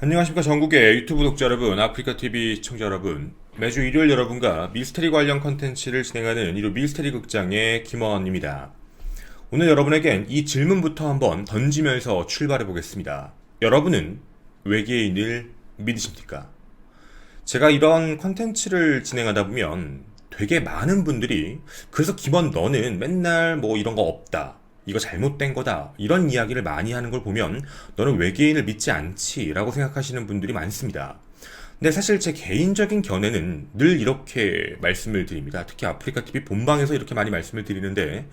안녕하십니까 전국의 유튜브 독자 여러분, 아프리카TV 시청자 여러분 매주 일요일 여러분과 미스테리 관련 컨텐츠를 진행하는 이루 미스테리 극장의 김원입니다. 오늘 여러분에겐 이 질문부터 한번 던지면서 출발해 보겠습니다. 여러분은 외계인을 믿으십니까? 제가 이런 컨텐츠를 진행하다 보면 되게 많은 분들이 그래서 김원 너는 맨날 뭐 이런 거 없다. 이거 잘못된 거다. 이런 이야기를 많이 하는 걸 보면 너는 외계인을 믿지 않지. 라고 생각하시는 분들이 많습니다. 근데 사실 제 개인적인 견해는 늘 이렇게 말씀을 드립니다. 특히 아프리카 TV 본방에서 이렇게 많이 말씀을 드리는데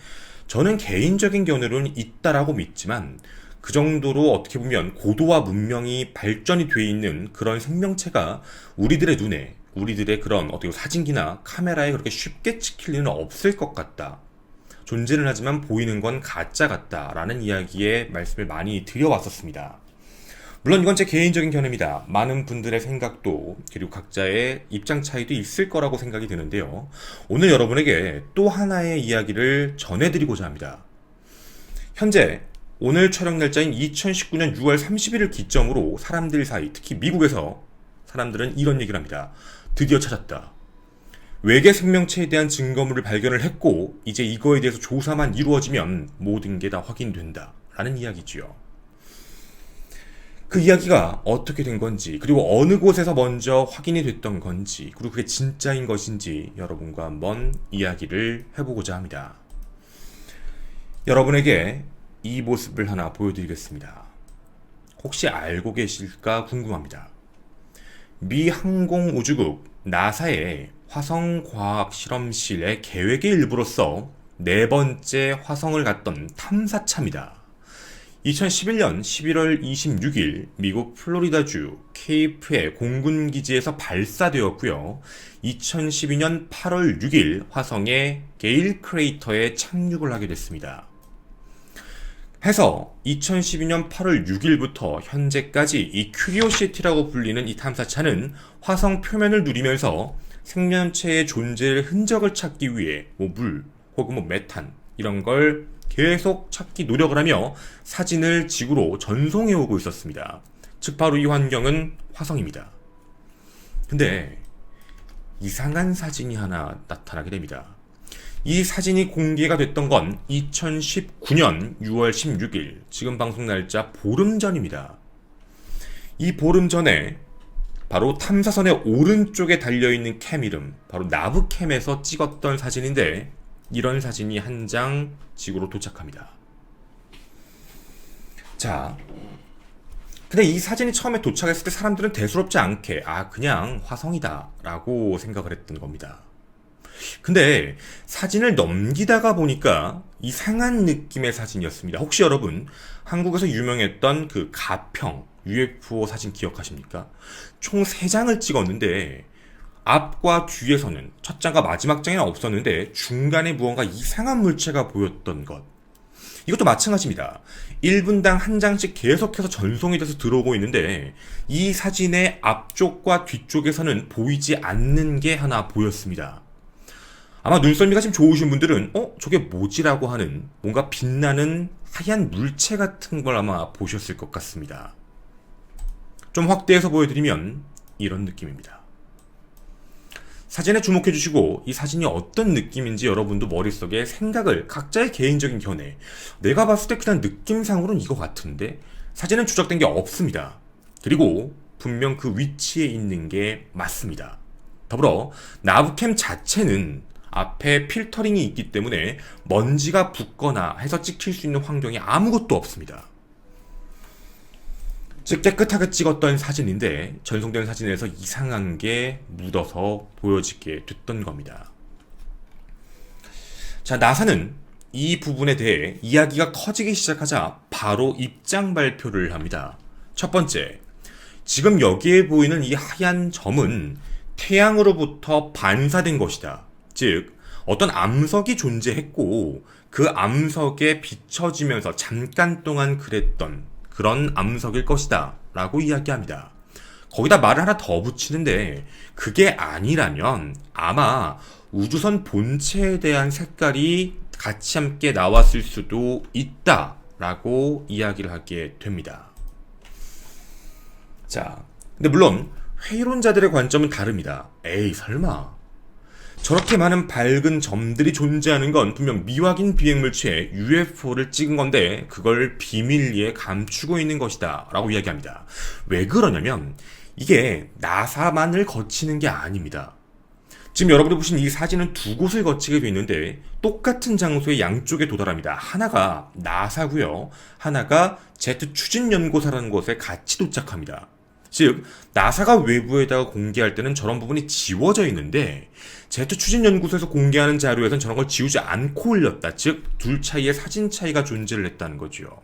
저는 개인적인 견해로는 있다라고 믿지만 그 정도로 어떻게 보면 고도화 문명이 발전이 돼 있는 그런 생명체가 우리들의 눈에 우리들의 그런 어떻게 사진기나 카메라에 그렇게 쉽게 찍힐 리는 없을 것 같다. 존재는 하지만 보이는 건 가짜 같다라는 이야기에 말씀을 많이 드려왔었습니다. 물론 이건 제 개인적인 견해입니다. 많은 분들의 생각도 그리고 각자의 입장 차이도 있을 거라고 생각이 드는데요. 오늘 여러분에게 또 하나의 이야기를 전해드리고자 합니다. 현재 오늘 촬영 날짜인 2019년 6월 30일을 기점으로 사람들 사이, 특히 미국에서 사람들은 이런 얘기를 합니다. 드디어 찾았다. 외계 생명체에 대한 증거물을 발견을 했고 이제 이거에 대해서 조사만 이루어지면 모든 게 다 확인된다. 라는 이야기지요. 그 이야기가 어떻게 된 건지, 그리고 어느 곳에서 먼저 확인이 됐던 건지, 그리고 그게 진짜인 것인지 여러분과 한번 이야기를 해보고자 합니다. 여러분에게 이 모습을 하나 보여드리겠습니다. 혹시 알고 계실까 궁금합니다. 미 항공우주국 나사의 화성과학 실험실의 계획의 일부로서 네 번째 화성을 갔던 탐사차입니다. 2011년 11월 26일 미국 플로리다주 케이프의 공군기지에서 발사되었고요. 2012년 8월 6일 화성의 게일 크레이터에 착륙을 하게 됐습니다. 해서 2012년 8월 6일부터 현재까지 이 큐리오시티라고 불리는 이 탐사차는 화성 표면을 누리면서 생명체의 존재의 흔적을 찾기 위해 뭐 물 혹은 뭐 메탄 이런 걸 계속 찾기 노력을 하며 사진을 지구로 전송해 오고 있었습니다. 즉 바로 이 환경은 화성입니다. 근데 이상한 사진이 하나 나타나게 됩니다. 이 사진이 공개가 됐던 건 2019년 6월 16일, 지금 방송 날짜 보름 전입니다. 이 보름 전에 바로 탐사선의 오른쪽에 달려있는 캠 이름, 바로 나브캠에서 찍었던 사진인데, 이런 사진이 한 장 지구로 도착합니다. 자, 근데 이 사진이 처음에 도착했을 때 사람들은 대수롭지 않게, 아, 그냥 화성이다. 라고 생각을 했던 겁니다. 근데 사진을 넘기다가 보니까 이상한 느낌의 사진이었습니다. 혹시 여러분 한국에서 유명했던 그 가평 UFO 사진 기억하십니까? 총 3장을 찍었는데 앞과 뒤에서는 첫 장과 마지막 장에는 없었는데 중간에 무언가 이상한 물체가 보였던 것. 이것도 마찬가지입니다. 1분당 한 장씩 계속해서 전송이 돼서 들어오고 있는데 이 사진의 앞쪽과 뒤쪽에서는 보이지 않는 게 하나 보였습니다. 아마 눈썰미가 좀 좋으신 분들은 어 저게 뭐지라고 하는 뭔가 빛나는 하얀 물체 같은 걸 아마 보셨을 것 같습니다. 좀 확대해서 보여드리면 이런 느낌입니다. 사진에 주목해 주시고 이 사진이 어떤 느낌인지 여러분도 머릿속에 생각을 각자의 개인적인 견해 내가 봤을 때 그냥 느낌상으로는 이거 같은데 사진은 추적된 게 없습니다. 그리고 분명 그 위치에 있는 게 맞습니다. 더불어 나부캠 자체는 앞에 필터링이 있기 때문에 먼지가 붙거나 해서 찍힐 수 있는 환경이 아무것도 없습니다. 즉 깨끗하게 찍었던 사진인데 전송된 사진에서 이상한 게 묻어서 보여지게 됐던 겁니다. 자, 나사는 이 부분에 대해 이야기가 커지기 시작하자 바로 입장 발표를 합니다. 첫 번째, 지금 여기에 보이는 이 하얀 점은 태양으로부터 반사된 것이다. 즉, 어떤 암석이 존재했고, 그 암석에 비춰지면서 잠깐 동안 그랬던 그런 암석일 것이다. 라고 이야기합니다. 거기다 말을 하나 더 붙이는데, 그게 아니라면 아마 우주선 본체에 대한 색깔이 같이 함께 나왔을 수도 있다. 라고 이야기를 하게 됩니다. 자, 근데 물론 회의론자들의 관점은 다릅니다. 에이, 설마. 저렇게 많은 밝은 점들이 존재하는 건 분명 미확인 비행물체에 UFO를 찍은 건데 그걸 비밀리에 감추고 있는 것이다 라고 이야기합니다. 왜 그러냐면 이게 나사만을 거치는 게 아닙니다. 지금 여러분이 보신 이 사진은 두 곳을 거치게 돼 있는데 똑같은 장소의 양쪽에 도달합니다. 하나가 나사고요. 하나가 제트 추진 연구소라는 곳에 같이 도착합니다. 즉 나사가 외부에다가 공개할 때는 저런 부분이 지워져 있는데 제트 추진 연구소에서 공개하는 자료에선 저런 걸 지우지 않고 올렸다. 즉 둘 차이에 사진 차이가 존재를 했다는 거죠.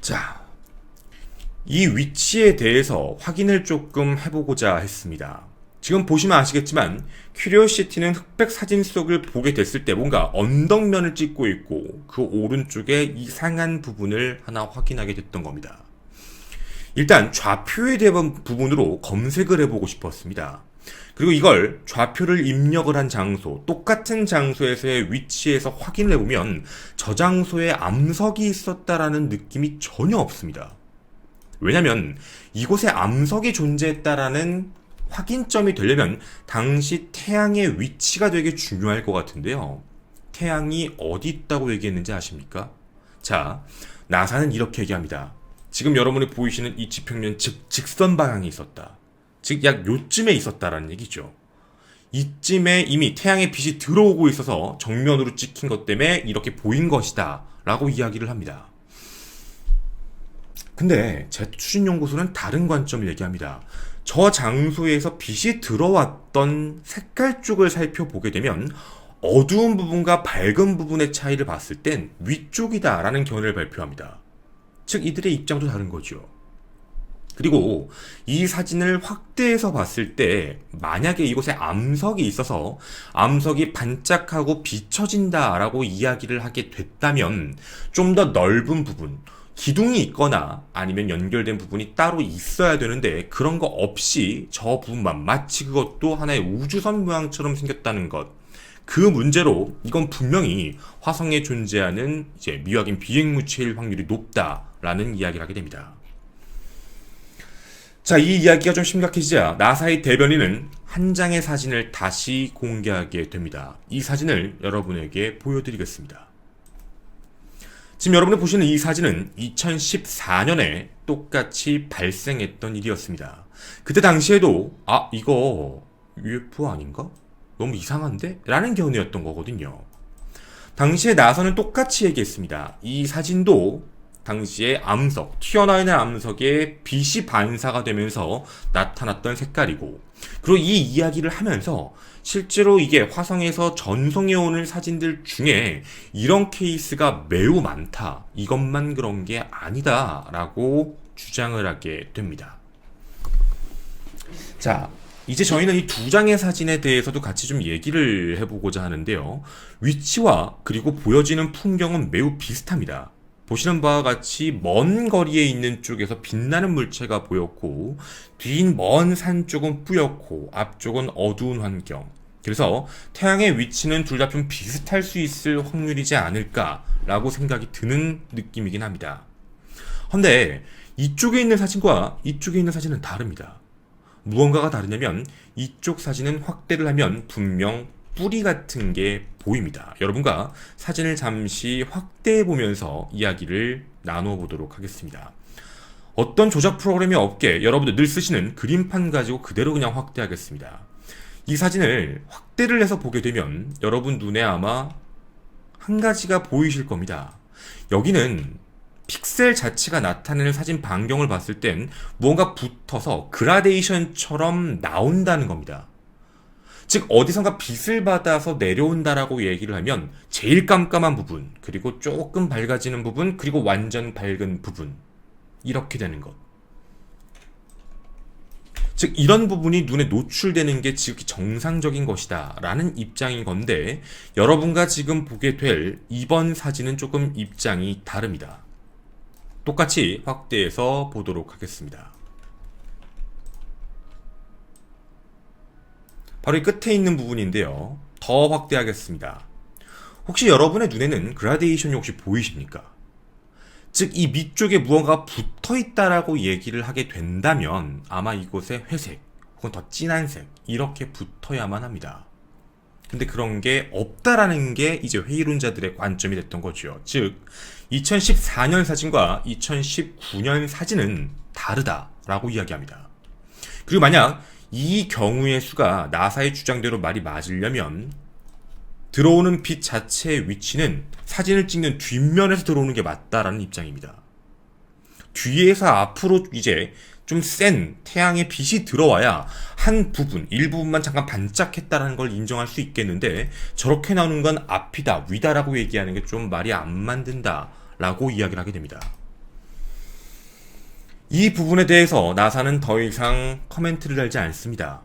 자, 이 위치에 대해서 확인을 조금 해보고자 했습니다. 지금 보시면 아시겠지만 큐리오시티는 흑백 사진 속을 보게 됐을 때 뭔가 언덕면을 찍고 있고 그 오른쪽에 이상한 부분을 하나 확인하게 됐던 겁니다. 일단 좌표에 대한 부분으로 검색을 해보고 싶었습니다. 그리고 이걸 좌표를 입력을 한 장소, 똑같은 장소에서의 위치에서 확인을 해보면 저 장소에 암석이 있었다라는 느낌이 전혀 없습니다. 왜냐면 이곳에 암석이 존재했다라는 확인점이 되려면 당시 태양의 위치가 되게 중요할 것 같은데요. 태양이 어디 있다고 얘기했는지 아십니까? 자, 나사는 이렇게 얘기합니다. 지금 여러분이 보이시는 이 지평면 즉 직선 방향이 있었다. 즉 약 요쯤에 있었다라는 얘기죠. 이쯤에 이미 태양의 빛이 들어오고 있어서 정면으로 찍힌 것 때문에 이렇게 보인 것이다. 라고 이야기를 합니다. 근데 제추진연구소는 다른 관점을 얘기합니다. 저 장소에서 빛이 들어왔던 색깔 쪽을 살펴보게 되면 어두운 부분과 밝은 부분의 차이를 봤을 땐 위쪽이다라는 견해를 발표합니다. 즉 이들의 입장도 다른 거죠. 그리고 이 사진을 확대해서 봤을 때 만약에 이곳에 암석이 있어서 암석이 반짝하고 비춰진다라고 이야기를 하게 됐다면 좀 더 넓은 부분, 기둥이 있거나 아니면 연결된 부분이 따로 있어야 되는데 그런 거 없이 저 부분만 마치 그것도 하나의 우주선 모양처럼 생겼다는 것. 그 문제로 이건 분명히 화성에 존재하는 이제 미확인 비행 물체일 확률이 높다 라는 이야기를 하게 됩니다. 자, 이 이야기가 좀 심각해지자 나사의 대변인은 한 장의 사진을 다시 공개하게 됩니다. 이 사진을 여러분에게 보여드리겠습니다. 지금 여러분이 보시는 이 사진은 2014년에 똑같이 발생했던 일이었습니다. 그때 당시에도 아 이거 UFO 아닌가? 너무 이상한데? 라는 견해였던 거거든요. 당시에 나서는 똑같이 얘기했습니다. 이 사진도 당시에 암석, 튀어나와 있는 암석에 빛이 반사가 되면서 나타났던 색깔이고, 그리고 이 이야기를 하면서 실제로 이게 화성에서 전송해 오는 사진들 중에 이런 케이스가 매우 많다. 이것만 그런 게 아니다. 라고 주장을 하게 됩니다. 자, 이제 저희는 이 두 장의 사진에 대해서도 같이 좀 얘기를 해보고자 하는데요. 위치와 그리고 보여지는 풍경은 매우 비슷합니다. 보시는 바와 같이 먼 거리에 있는 쪽에서 빛나는 물체가 보였고 뒤인 먼 산 쪽은 뿌옇고 앞쪽은 어두운 환경. 그래서 태양의 위치는 둘 다 좀 비슷할 수 있을 확률이지 않을까라고 생각이 드는 느낌이긴 합니다. 근데 이쪽에 있는 사진과 이쪽에 있는 사진은 다릅니다. 무언가가 다르냐면 이쪽 사진은 확대를 하면 분명 뿌리 같은 게 보입니다. 여러분과 사진을 잠시 확대해 보면서 이야기를 나눠 보도록 하겠습니다. 어떤 조작 프로그램이 없게 여러분들 늘 쓰시는 그림판 가지고 그대로 그냥 확대하겠습니다. 이 사진을 확대를 해서 보게 되면 여러분 눈에 아마 한 가지가 보이실 겁니다. 여기는 픽셀 자체가 나타내는 사진 반경을 봤을 땐 무언가 붙어서 그라데이션처럼 나온다는 겁니다. 즉 어디선가 빛을 받아서 내려온다라고 얘기를 하면 제일 깜깜한 부분, 그리고 조금 밝아지는 부분, 그리고 완전 밝은 부분 이렇게 되는 것. 즉 이런 부분이 눈에 노출되는 게 지극히 정상적인 것이다 라는 입장인 건데 여러분과 지금 보게 될 이번 사진은 조금 입장이 다릅니다. 똑같이 확대해서 보도록 하겠습니다. 바로 이 끝에 있는 부분인데요. 더 확대하겠습니다. 혹시 여러분의 눈에는 그라데이션이 혹시 보이십니까? 즉 이 밑쪽에 무언가가 붙어 있다라고 얘기를 하게 된다면 아마 이곳에 회색 혹은 더 진한 색 이렇게 붙어야만 합니다. 근데 그런 게 없다라는 게 이제 회의론자들의 관점이 됐던 거죠. 즉 2014년 사진과 2019년 사진은 다르다라고 이야기합니다. 그리고 만약 이 경우의 수가 나사의 주장대로 말이 맞으려면 들어오는 빛 자체의 위치는 사진을 찍는 뒷면에서 들어오는 게 맞다라는 입장입니다. 뒤에서 앞으로 이제 좀 센 태양의 빛이 들어와야 한 부분, 일부분만 잠깐 반짝했다라는 걸 인정할 수 있겠는데 저렇게 나오는 건 앞이다, 위다라고 얘기하는 게 좀 말이 안 만든다라고 이야기를 하게 됩니다. 이 부분에 대해서 나사는 더 이상 커멘트를 달지 않습니다.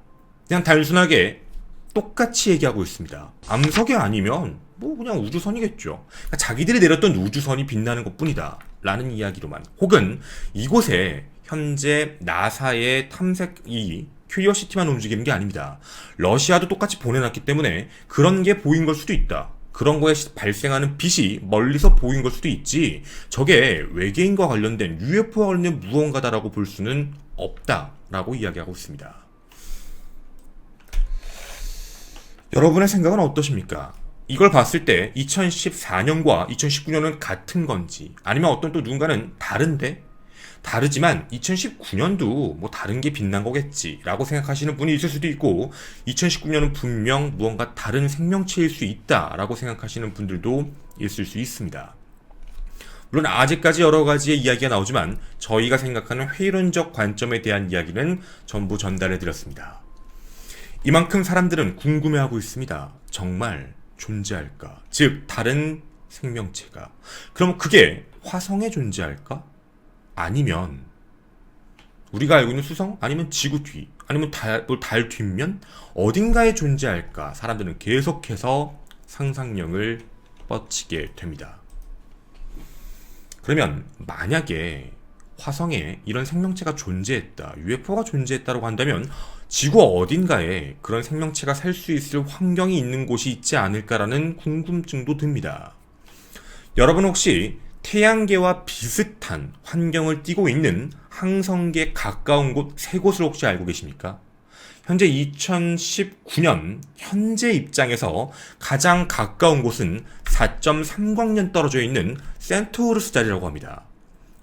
그냥 단순하게 똑같이 얘기하고 있습니다. 암석이 아니면 뭐 그냥 우주선이겠죠. 그러니까 자기들이 내렸던 우주선이 빛나는 것 뿐이다. 라는 이야기로만. 혹은 이곳에 현재 나사의 탐색이 큐리어시티만 움직이는 게 아닙니다. 러시아도 똑같이 보내놨기 때문에 그런 게 보인 걸 수도 있다. 그런 거에 발생하는 빛이 멀리서 보인 걸 수도 있지. 저게 외계인과 관련된 UFO와 관련된 무언가다라고 볼 수는 없다라고 이야기하고 있습니다. 여러분의 생각은 어떠십니까? 이걸 봤을 때 2014년과 2019년은 같은 건지 아니면 어떤 또 누군가는 다른데 다르지만 2019년도 뭐 다른 게 빛난 거겠지라고 생각하시는 분이 있을 수도 있고 2019년은 분명 무언가 다른 생명체일 수 있다라고 생각하시는 분들도 있을 수 있습니다. 물론 아직까지 여러 가지의 이야기가 나오지만 저희가 생각하는 회의론적 관점에 대한 이야기는 전부 전달해 드렸습니다. 이만큼 사람들은 궁금해하고 있습니다. 정말 존재할까? 즉, 다른 생명체가. 그럼 그게 화성에 존재할까? 아니면, 우리가 알고 있는 수성? 아니면 지구 뒤? 아니면 달, 뭐달 뒷면? 어딘가에 존재할까? 사람들은 계속해서 상상력을 뻗치게 됩니다. 그러면, 만약에 화성에 이런 생명체가 존재했다, UFO가 존재했다고 한다면 지구 어딘가에 그런 생명체가 살 수 있을 환경이 있는 곳이 있지 않을까라는 궁금증도 듭니다. 여러분 혹시 태양계와 비슷한 환경을 띠고 있는 항성계 가까운 곳 세 곳을 혹시 알고 계십니까? 현재 2019년 현재 입장에서 가장 가까운 곳은 4.3광년 떨어져 있는 센토우르스 자리라고 합니다.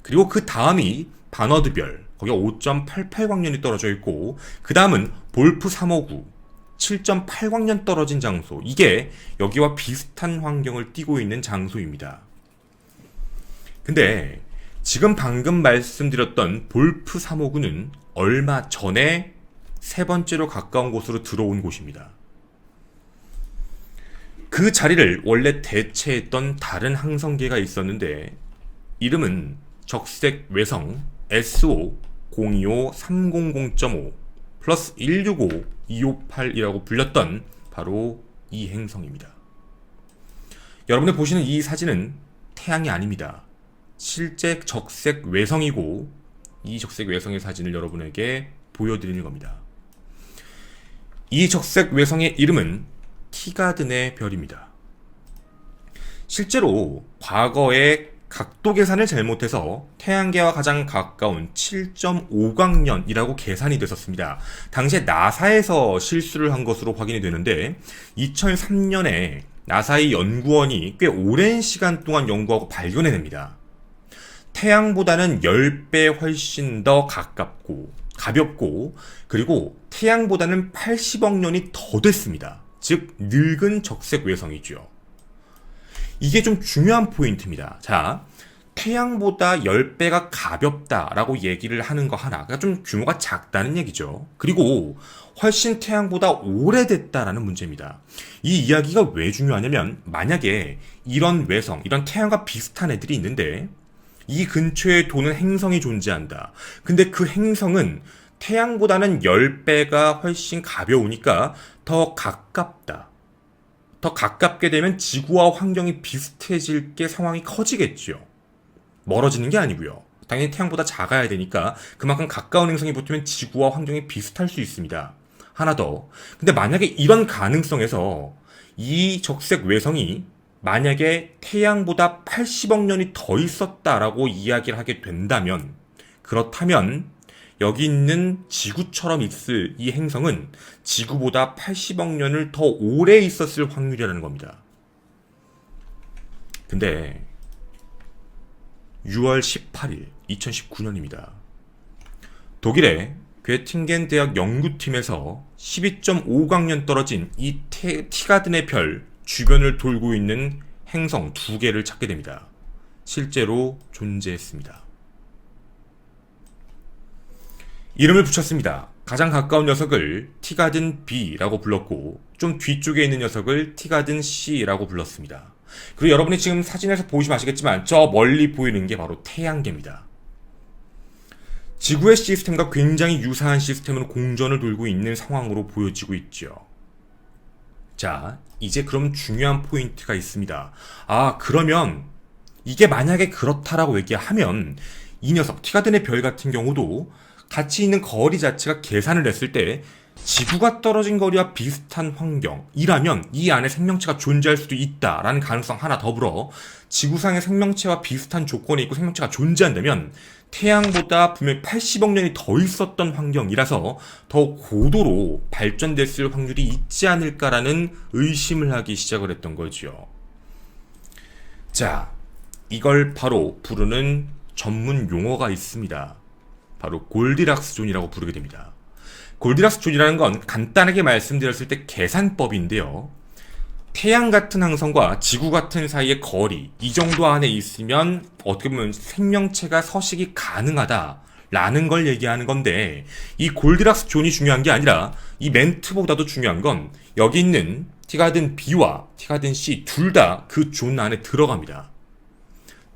그리고 그 다음이 바너드별, 거기가 5.88광년이 떨어져 있고, 그 다음은 볼프 359, 7.8광년 떨어진 장소. 이게 여기와 비슷한 환경을 띠고 있는 장소입니다. 근데 지금 방금 말씀드렸던 볼프 359는 얼마 전에 세 번째로 가까운 곳으로 들어온 곳입니다. 그 자리를 원래 대체했던 다른 항성계가 있었는데 이름은 적색 외성 SO 025-300.5 플러스 165-258이라고 불렸던 바로 이 행성입니다. 여러분이 보시는 이 사진은 태양이 아닙니다. 실제 적색 외성이고 이 적색 외성의 사진을 여러분에게 보여드리는 겁니다. 이 적색 외성의 이름은 티가든의 별입니다. 실제로 과거에 각도 계산을 잘못해서 태양계와 가장 가까운 7.5광년이라고 계산이 됐었습니다. 당시에 나사에서 실수를 한 것으로 확인이 되는데 2003년에 나사의 연구원이 꽤 오랜 시간 동안 연구하고 발견해냅니다. 태양보다는 10배 훨씬 더 가깝고 가볍고 그리고 태양보다는 80억 년이 더 됐습니다. 즉 늙은 적색 외성이죠. 이게 좀 중요한 포인트입니다. 자, 태양보다 10배가 가볍다라고 얘기를 하는 거 하나. 그러니까 좀 규모가 작다는 얘기죠. 그리고 훨씬 태양보다 오래됐다라는 문제입니다. 이 이야기가 왜 중요하냐면, 만약에 이런 외성, 이런 태양과 비슷한 애들이 있는데, 이 근처에 도는 행성이 존재한다. 근데 그 행성은 태양보다는 10배가 훨씬 가벼우니까 더 가깝다. 더 가깝게 되면 지구와 환경이 비슷해질 게 상황이 커지겠죠. 멀어지는 게 아니고요. 당연히 태양보다 작아야 되니까 그만큼 가까운 행성이 붙으면 지구와 환경이 비슷할 수 있습니다. 하나 더. 근데 만약에 이런 가능성에서 이 적색 외성이 만약에 태양보다 80억 년이 더 있었다라고 이야기를 하게 된다면 그렇다면 여기 있는 지구처럼 있을 이 행성은 지구보다 80억 년을 더 오래 있었을 확률이라는 겁니다. 근데 6월 18일 2019년입니다. 독일의 괴팅겐 대학 연구팀에서 12.5광년 떨어진 이 테, 티가든의 별 주변을 돌고 있는 행성 두 개를 찾게 됩니다. 실제로 존재했습니다. 이름을 붙였습니다. 가장 가까운 녀석을 티가든 B라고 불렀고 좀 뒤쪽에 있는 녀석을 티가든 C라고 불렀습니다. 그리고 여러분이 지금 사진에서 보시면 아시겠지만 저 멀리 보이는 게 바로 태양계입니다. 지구의 시스템과 굉장히 유사한 시스템으로 공전을 돌고 있는 상황으로 보여지고 있죠. 자, 이제 그럼 중요한 포인트가 있습니다. 아, 그러면 이게 만약에 그렇다라고 얘기하면 이 녀석 티가든의 별 같은 경우도 같이 있는 거리 자체가 계산을 했을 때 지구가 떨어진 거리와 비슷한 환경이라면 이 안에 생명체가 존재할 수도 있다라는 가능성 하나 더불어 지구상의 생명체와 비슷한 조건에 있고 생명체가 존재한다면 태양보다 분명히 80억 년이 더 있었던 환경이라서 더 고도로 발전됐을 확률이 있지 않을까라는 의심을 하기 시작을 했던 거죠. 자, 이걸 바로 부르는 전문 용어가 있습니다. 바로 골디락스 존이라고 부르게 됩니다. 골디락스 존이라는 건 간단하게 말씀드렸을 때 계산법인데요. 태양 같은 항성과 지구 같은 사이의 거리, 이 정도 안에 있으면 어떻게 보면 생명체가 서식이 가능하다 라는 걸 얘기하는 건데, 이 골디락스 존이 중요한 게 아니라 이 멘트보다도 중요한 건 여기 있는 티가든 B와 티가든 C 둘 다 그 존 안에 들어갑니다.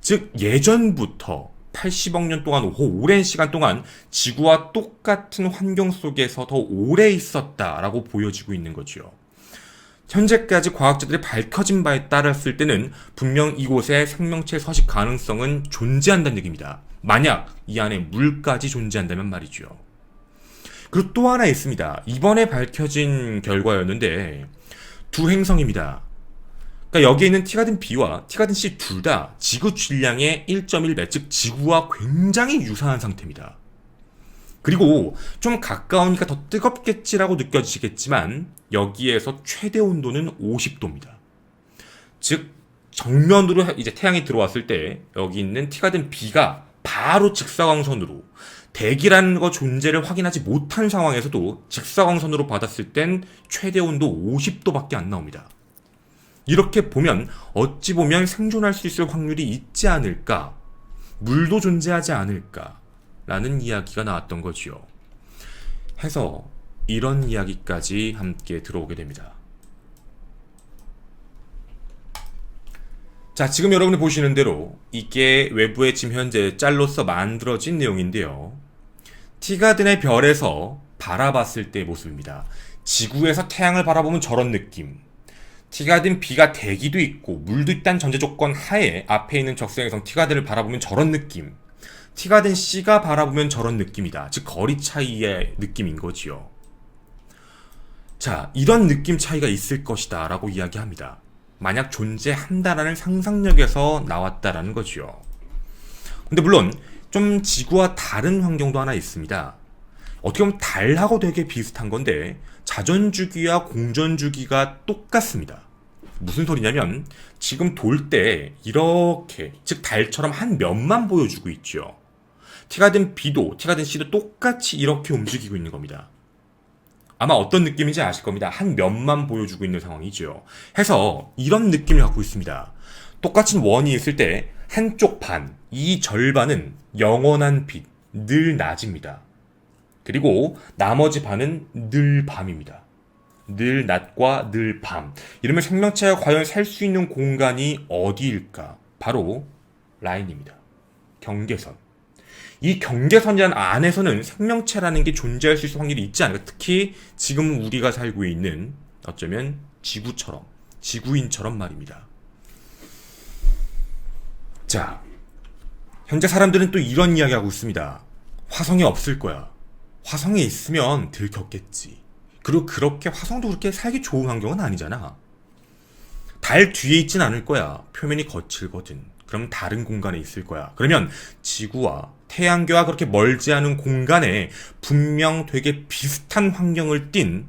즉, 예전부터 80억 년 동안 오랜 시간 동안 지구와 똑같은 환경 속에서 더 오래 있었다라고 보여지고 있는 거죠. 현재까지 과학자들이 밝혀진 바에 따랐을 때는 분명 이곳에 생명체 서식 가능성은 존재한다는 얘기입니다. 만약 이 안에 물까지 존재한다면 말이죠. 그리고 또 하나 있습니다. 이번에 밝혀진 결과였는데 두 행성입니다. 그러니까 여기에 있는 티가든 B와 티가든 C 둘 다 지구 질량의 1.1배, 즉 지구와 굉장히 유사한 상태입니다. 그리고 좀 가까우니까 더 뜨겁겠지라고 느껴지시겠지만 여기에서 최대 온도는 50도입니다. 즉 정면으로 이제 태양이 들어왔을 때 여기 있는 티가든 B가 바로 직사광선으로 대기라는 거 존재를 확인하지 못한 상황에서도 직사광선으로 받았을 땐 최대 온도 50도밖에 안 나옵니다. 이렇게 보면 어찌 보면 생존할 수 있을 확률이 있지 않을까? 물도 존재하지 않을까? 라는 이야기가 나왔던 거지요. 해서 이런 이야기까지 함께 들어오게 됩니다. 자, 지금 여러분이 보시는 대로 이게 외부에 지금 현재 짤로서 만들어진 내용인데요. 티가든의 별에서 바라봤을 때의 모습입니다. 지구에서 태양을 바라보면 저런 느낌. 티가든 B가 대기도 있고 물도 있다는 전제 조건 하에 앞에 있는 적성행성 티가든을 바라보면 저런 느낌. 티가든 C가 바라보면 저런 느낌이다. 즉 거리 차이의 느낌인 거지요. 자, 이런 느낌 차이가 있을 것이다 라고 이야기합니다. 만약 존재한다라는 상상력에서 나왔다라는 거지요. 근데 물론 좀 지구와 다른 환경도 하나 있습니다. 어떻게 보면 달하고 되게 비슷한 건데 자전주기와 공전주기가 똑같습니다. 무슨 소리냐면 지금 돌 때 이렇게 즉 달처럼 한 면만 보여주고 있죠. 티가 든 B도 티가 든 C도 똑같이 이렇게 움직이고 있는 겁니다. 아마 어떤 느낌인지 아실 겁니다. 한 면만 보여주고 있는 상황이죠. 해서 이런 느낌을 갖고 있습니다. 똑같은 원이 있을 때 한쪽 반, 이 절반은 영원한 빛, 늘 낮입니다. 그리고 나머지 반은 늘 밤입니다. 늘 낮과 늘 밤. 이러면 생명체가 과연 살 수 있는 공간이 어디일까? 바로 라인입니다. 경계선. 이 경계선이라는 안에서는 생명체라는 게 존재할 수 있을 확률이 있지 않을까? 특히 지금 우리가 살고 있는 어쩌면 지구처럼, 지구인처럼 말입니다. 자, 현재 사람들은 또 이런 이야기 하고 있습니다. 화성에 없을 거야. 화성에 있으면 들켰겠지. 그리고 그렇게 화성도 그렇게 살기 좋은 환경은 아니잖아. 달 뒤에 있진 않을 거야. 표면이 거칠거든. 그럼 다른 공간에 있을 거야. 그러면 지구와 태양계와 그렇게 멀지 않은 공간에 분명 되게 비슷한 환경을 띈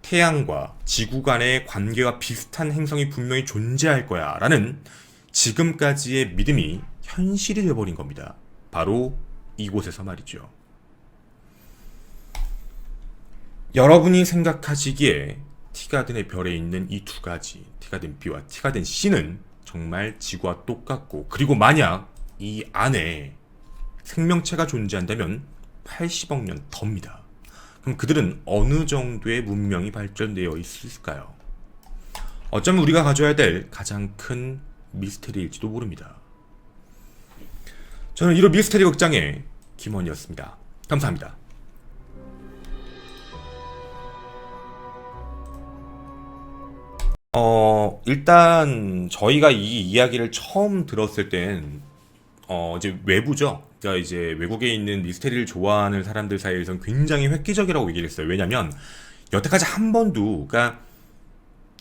태양과 지구 간의 관계와 비슷한 행성이 분명히 존재할 거야. 라는 지금까지의 믿음이 현실이 되어버린 겁니다. 바로 이곳에서 말이죠. 여러분이 생각하시기에 티가든의 별에 있는 이 두 가지, 티가든 B와 티가든 C는 정말 지구와 똑같고, 그리고 만약 이 안에 생명체가 존재한다면 80억 년 더입니다. 그럼 그들은 어느 정도의 문명이 발전되어 있을까요? 어쩌면 우리가 가져야 될 가장 큰 미스테리일지도 모릅니다. 저는 1호 미스테리 극장의 김원이었습니다. 감사합니다. 어, 일단 저희가 이 이야기를 처음 들었을 땐 어, 이제 외부죠. 그러니까 이제 외국에 있는 미스테리를 좋아하는 사람들 사이에서는 굉장히 획기적이라고 얘기를 했어요. 왜냐면 여태까지 한 번도 그러니까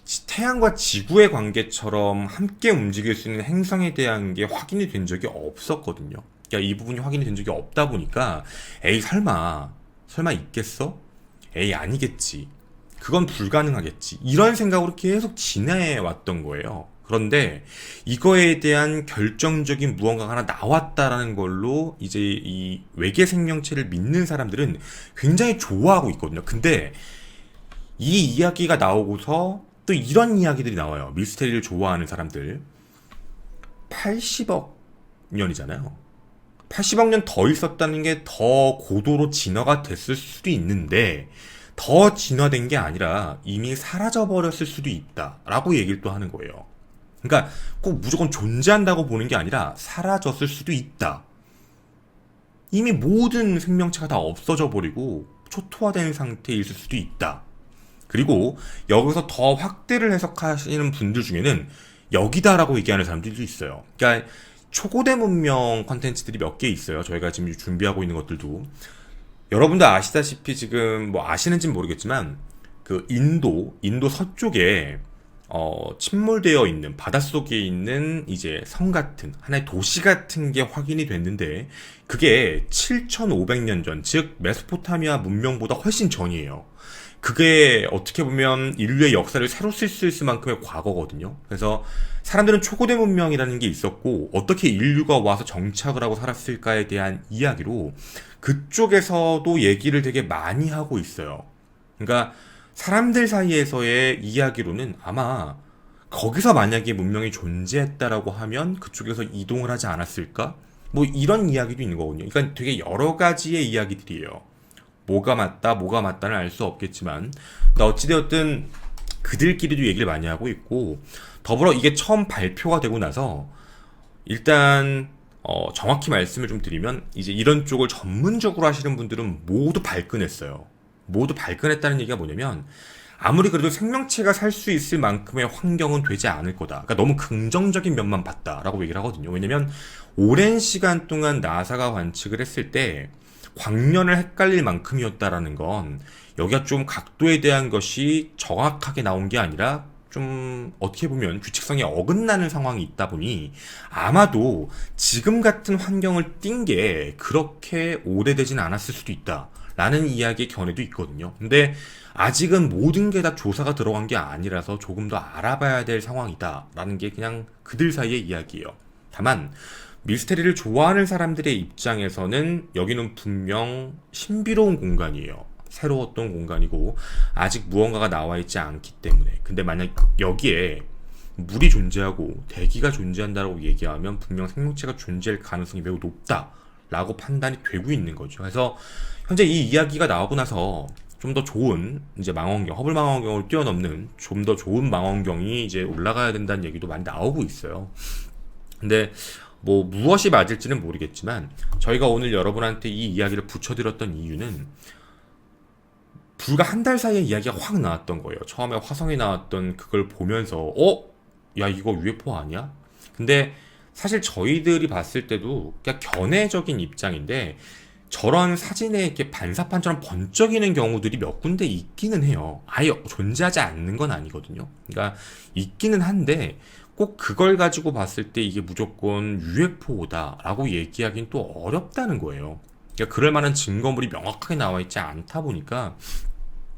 지- 태양과 지구의 관계처럼 함께 움직일 수 있는 행성에 대한 게 확인이 된 적이 없었거든요. 그러니까 이 부분이 확인이 된 적이 없다 보니까 에이 설마 설마 있겠어? 에이 아니겠지. 그건 불가능하겠지. 이런 생각으로 계속 지내왔던 거예요. 그런데 이거에 대한 결정적인 무언가가 하나 나왔다라는 걸로 이제 이 외계 생명체를 믿는 사람들은 굉장히 좋아하고 있거든요. 근데 이 이야기가 나오고서 또 이런 이야기들이 나와요. 미스테리를 좋아하는 사람들. 80억 년이잖아요. 80억 년 더 있었다는 게 더 고도로 진화가 됐을 수도 있는데 더 진화된 게 아니라 이미 사라져 버렸을 수도 있다라고 얘기를 또 하는 거예요. 그러니까 꼭 무조건 존재한다고 보는 게 아니라 사라졌을 수도 있다. 이미 모든 생명체가 다 없어져 버리고 초토화된 있을 수도 있다. 그리고 여기서 더 확대를 해석하시는 분들 중에는 여기다라고 얘기하는 사람들도 있어요. 그러니까 초고대 문명 컨텐츠들이 몇 개 있어요. 저희가 지금 준비하고 있는 것들도. 여러분도 아시다시피 지금 뭐 아시는지는 모르겠지만 그 인도, 인도 서쪽에 어, 침몰되어 있는 바닷속에 있는 이제 성 같은 하나의 도시 같은 게 확인이 됐는데 그게 7,500년 전, 즉 메소포타미아 문명보다 훨씬 전이에요. 그게 어떻게 보면 인류의 역사를 새로 쓸 수 있을 만큼의 과거거든요. 그래서 사람들은 초고대 문명이라는 게 있었고 어떻게 인류가 와서 정착을 하고 살았을까에 대한 이야기로 그쪽에서도 얘기를 되게 많이 하고 있어요. 그러니까 사람들 사이에서의 이야기로는 아마 거기서 만약에 문명이 존재했다라고 하면 그쪽에서 이동을 하지 않았을까? 뭐 이런 이야기도 있는 거거든요. 그러니까 되게 여러 가지의 이야기들이에요. 뭐가 맞다, 뭐가 맞다는 알 수 없겠지만, 어찌되었든 그들끼리도 얘기를 많이 하고 있고, 더불어 이게 처음 발표가 되고 나서, 일단, 어, 정확히 말씀을 좀 드리면, 이제 이런 쪽을 전문적으로 하시는 분들은 모두 발끈했어요. 모두 발끈했다는 얘기가 뭐냐면, 아무리 그래도 생명체가 살 수 있을 만큼의 환경은 되지 않을 거다. 그러니까 너무 긍정적인 면만 봤다라고 얘기를 하거든요. 왜냐면 오랜 시간 동안 나사가 관측을 했을 때 광년을 헷갈릴 만큼이었다라는 건 여기가 좀 각도에 대한 것이 정확하게 나온 게 아니라 좀 어떻게 보면 규칙성이 어긋나는 상황이 있다 보니 아마도 지금 같은 환경을 띈 게 그렇게 오래되진 않았을 수도 있다. 라는 이야기의 견해도 있거든요. 근데 아직은 모든 게 다 조사가 들어간 게 아니라서 조금 더 알아봐야 될 상황이다. 라는 게 그냥 그들 사이의 이야기예요. 다만, 미스테리를 좋아하는 사람들의 입장에서는 여기는 분명 신비로운 공간이에요. 새로웠던 공간이고, 아직 무언가가 나와 있지 않기 때문에. 근데 만약 여기에 물이 존재하고 대기가 존재한다고 얘기하면 분명 생명체가 존재할 가능성이 매우 높다라고 판단이 되고 있는 거죠. 그래서 현재 이 이야기가 나오고 나서 좀 더 좋은 이제 망원경, 허블 망원경을 뛰어넘는 좀 더 좋은 망원경이 이제 올라가야 된다는 얘기도 많이 나오고 있어요. 근데 뭐 무엇이 맞을지는 모르겠지만 저희가 오늘 여러분한테 이 이야기를 붙여드렸던 이유는 불과 한 달 사이에 이야기가 확 나왔던 거예요. 처음에 화성에 나왔던 그걸 보면서 어? 야 이거 UFO 아니야? 근데 사실 저희들이 봤을 때도 그냥 견해적인 입장인데 저런 사진에 이렇게 반사판처럼 번쩍이는 경우들이 몇 군데 있기는 해요. 아예 존재하지 않는 건 아니거든요. 그러니까 있기는 한데 꼭 그걸 가지고 봤을 때 이게 무조건 UFO다라고 얘기하기는 또 어렵다는 거예요. 그러니까 그럴 만한 증거물이 명확하게 나와 있지 않다 보니까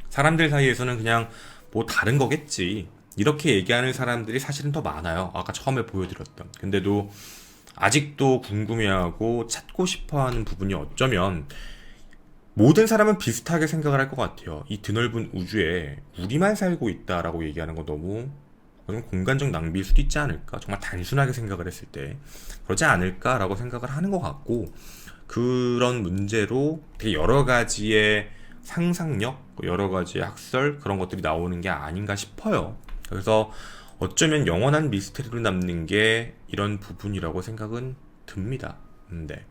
사람들 사이에서는 그냥 뭐 다른 거겠지. 이렇게 얘기하는 사람들이 사실은 더 많아요. 아까 처음에 보여드렸던. 근데도 아직도 궁금해하고 찾고 싶어 하는 부분이 어쩌면 모든 사람은 비슷하게 생각을 할 것 같아요. 이 드넓은 우주에 우리만 살고 있다라고 얘기하는 거 너무 그건 공간적 낭비일 수도 있지 않을까? 정말 단순하게 생각을 했을 때 그러지 않을까라고 생각을 하는 것 같고 그런 문제로 되게 여러 가지의 상상력, 여러 가지의 학설 그런 것들이 나오는 게 아닌가 싶어요. 그래서 어쩌면 영원한 미스테리로 남는 게 이런 부분이라고 생각은 듭니다. 음, 네.